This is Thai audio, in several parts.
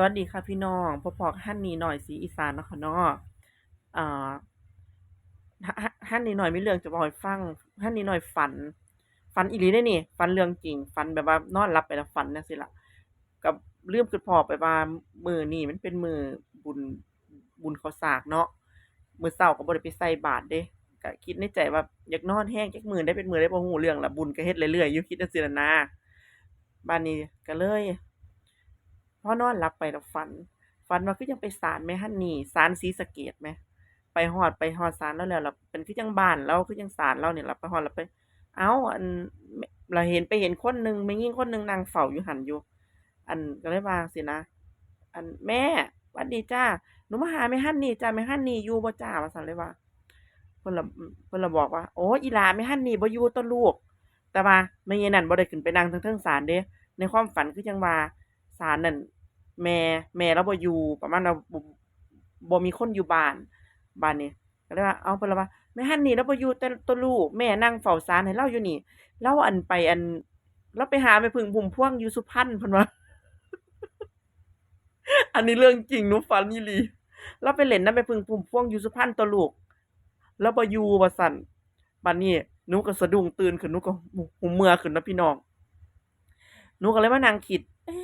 สวัสดีค่ะพี่น้องพบพอกับฮันนี่หน่อยสีอีสานนะค่ะเนาะอ่าฮฮฮันนี่หน่อยไมีเรื่องจะบอกให้ฟังฮันนี่หน่อยฝัน ฝันอีหลีเด้นี่ ฝันเรื่องจริง ฝันแบบว่านอนหลับไปแล้วฝันจั่งซี้ล่ะก็ลืมคิดพอไปว่ามือนี้มันเป็นมือบุญบุญเขาสากเนาะมือเช้าก็บ่ได้ไปใส่บาตรเดะก็คิดในใจว่าอยากนอนแรงจักมือใดเป็นมือใดบ่รู้เรื่องละบุญก็เฮ็ดเรื่อยๆอยู่คิดจั่งซี้ล่ะนะบัดนี้ก็เลย พอนอนหลับไปแล้วฝัน ฝันว่าคือจั่งไปศาลแม่ฮันนี่ศาลศรีสะเกษแหมไปฮอดไปฮอดศาลแล้วแล้วเป็นคือจั่งบ้านเลาคือจั่งศาลเลาเนี่ล่ะไปฮอดแล้วไป เอ้าอันแมแล้วเห็นไปเห็นคนหนึ่งแม่หญิงคนหนึ่งนั่งเฝ้าอยู่หันอยู่ อันก็เลยว่าจั่งซี้นะ อันแม่วัดดีจ้าหนูมาหาแม่ฮันนี่จ้าแม่ฮันนี่อยู่บ่จ้าว่าซั่นเลยว่าเพิ่นละเพิ่นละบอกว่าโอ้อีหลาแม่ฮันนี่บ่อยู่ตั่วลูก แต่ว่าแม่ใหญ่นั่นบ่ได้ขึ้นไปนั่งเทิงเทิงศาลเดะในความฝันคือจังว่า ศาลนั่นแม่แม่เลาบ่อยู่ประมาณว่าบ่มีคนอยู่บ้านบัดนี้ก็เลยว่าเอาเพิ่นว่าแม่ฮันนี่เลาบ่อยู่แต่ตัวลูกแม่นั่งเฝ้าศาลให้เลาอยู่นี่เลาอันไปอันเลาไปหาแม่พึ่งพุ่มพวงอยู่สุพรรณเพิ่นว่าอันนี้เรื่องจริงหนูฝันอีหลีเลาไปเล่นนำแม่พึ่งพุ่มพวงอยู่สุพรรณตัวลูกเลาบ่อยู่ว่าซั่นบัดนี้หนูก็สะดุ้งตื่นขึ้นหนูก็หูเมื่อขึ้นนาะพี่น้องหนูก็เลยมานั่งคิดเอ๊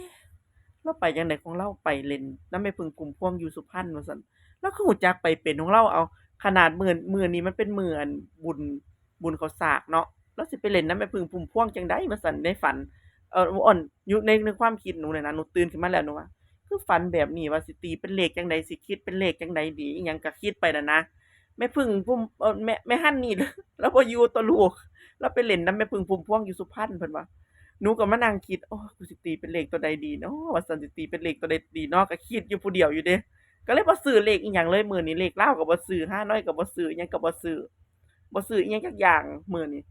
ะเลาไปจั่งใดของเลาไปเล่นน้ำแม่พึ่งพุ่มพวงอยู่สุพรรณว่าซั่นเลาคือรู้จักไปเป็นของเลาเอา ขนาดมื้อมื้อนี้มันเป็นมื้ออั่นบุญบุญเขาสากเนาะเลาสิไปเล่นน้ำแม่พึ่งพุ่มพวงจังใดว่าซั่นในฝันเอ่ออ่อนอยู่ในในความคิดหนูเนี่ยนะหนูตื่นขึ้นมาแล้วหนูว่าคือฝันแบบนี้ว่าสิตีเป็นเลขจังใดสิคิดเป็นเลขจังใดดีอิหยังก็คิดไปนั่นนะแม่พึ่งพุ่มแม่แม่ฮั่นนี่เลาบ่อยู่ตัวลูกเลาไปเล่นนำแม่พึ่งพุ่มพวงอยู่สุพรรณเพิ่นว่า นูก็มานั่งคิด โอ้กูสิตีเป็นเลขตัวใดดีเนาะว่าซั่นสิตีเป็นเลขตัวใดดีเนาะก็คิดอยู่ผู้เดียวอยู่เดะก็เลยบ่ซื้อเลขอิหยังเลยมื้อนี้เลขลาก็บ่ซื้อห้าน้อยก็บ่ซื้อหยังก็บ่ซื้อบ่ซื้ออิหยังจักอย่างมื้อนี้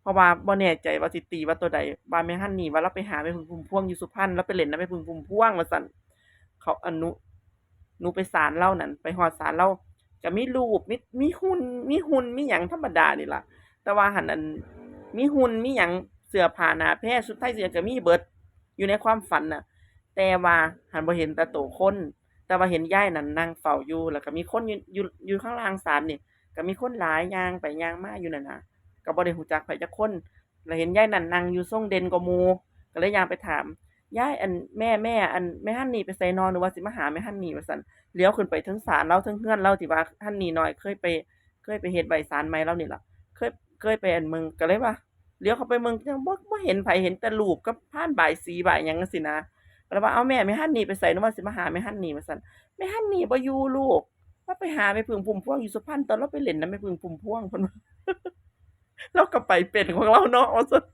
เพราะว่าบ่แน่ใจว่าสิตีว่าตัวใดว่าแม่ฮันนี่ว่าเลาไปหาแม่พึ่งพุ่มพวงอยู่สุพรรณเลาไปเล่นนำแม่พึ่งพุ่มพวงว่าซั่นเขาอนหนูหนูไปศาลเล่านั่นไปฮอดศาลเล่าก็มีรูปมีมีหุ่นมีหุ่นมีหยังธรรมดานี่ล่ะ แต่ว่าหันอันมีหุ่นมีหยัง สื้อผ้าหน้าแพรชุดไทยเสียก็มีเบิด อยู่ในความฝันน่ะ แต่ว่าหันบ่เห็นแต่โตคน แต่ว่าเห็นยายนั่นนั่งเฝ้าอยู่แล้วก็มีคนอยู่อยู่อยู่ข้างล่างศาลนี่ก็มีคนหลายย่างไปย่างมาอยู่นั่นน่ะก็บ่ได้รู้จักไผจักคนแล้วเห็นยายนั่นนั่งอยู่ทรงเด่นกว่าหมู่ก็เลยย่างไปถามยายอันแม่แม่อันแม่ฮันนี่ไปไสน้อหนูว่าสิมาหาแม่ฮันนี่ว่าซั่นเลี้ยวขึ้นไปเทิงศาลเลาเทิงเรือนเลาที่ว่าฮันนี่น้อยเคยไป เคยไปเฮ็ดไว้ศาลใหม่เลานี่ล่ะเคยเคยไปอันมืองก็เลยว่า เลี้ยวเข้าไปเมืองยังบ่บ่เห็นไผเห็นแต่รูปกับพานบายสีบายหยังจังซี้นะก็เลยว่าเอาแม่แม่ฮันนี่ไปไสหนูว่าสิมาหาแม่ฮันนี่ว่าซั่นแม่ฮันนี่บ่อยู่ลูกเลาไปหาแม่พึ่งพุ่มพวงอยู่สุพรรณตอนเลาไปเล่นนำแม่พึ่งพุ่มพวงเพิ่นว่าเลาก็ไปเป็นของเลาเนาะว่าซั่น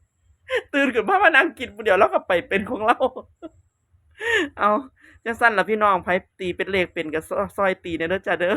ตื่นขึ้นมามานั่งคิดผู้เดียวเลาก็ไปเป็นของเรา เอาจังซั่นล่ะพี่น้องไผตีเป็นเลขเป็นก็ซอซอยตีแหน่เด้อจ้ะเด้อ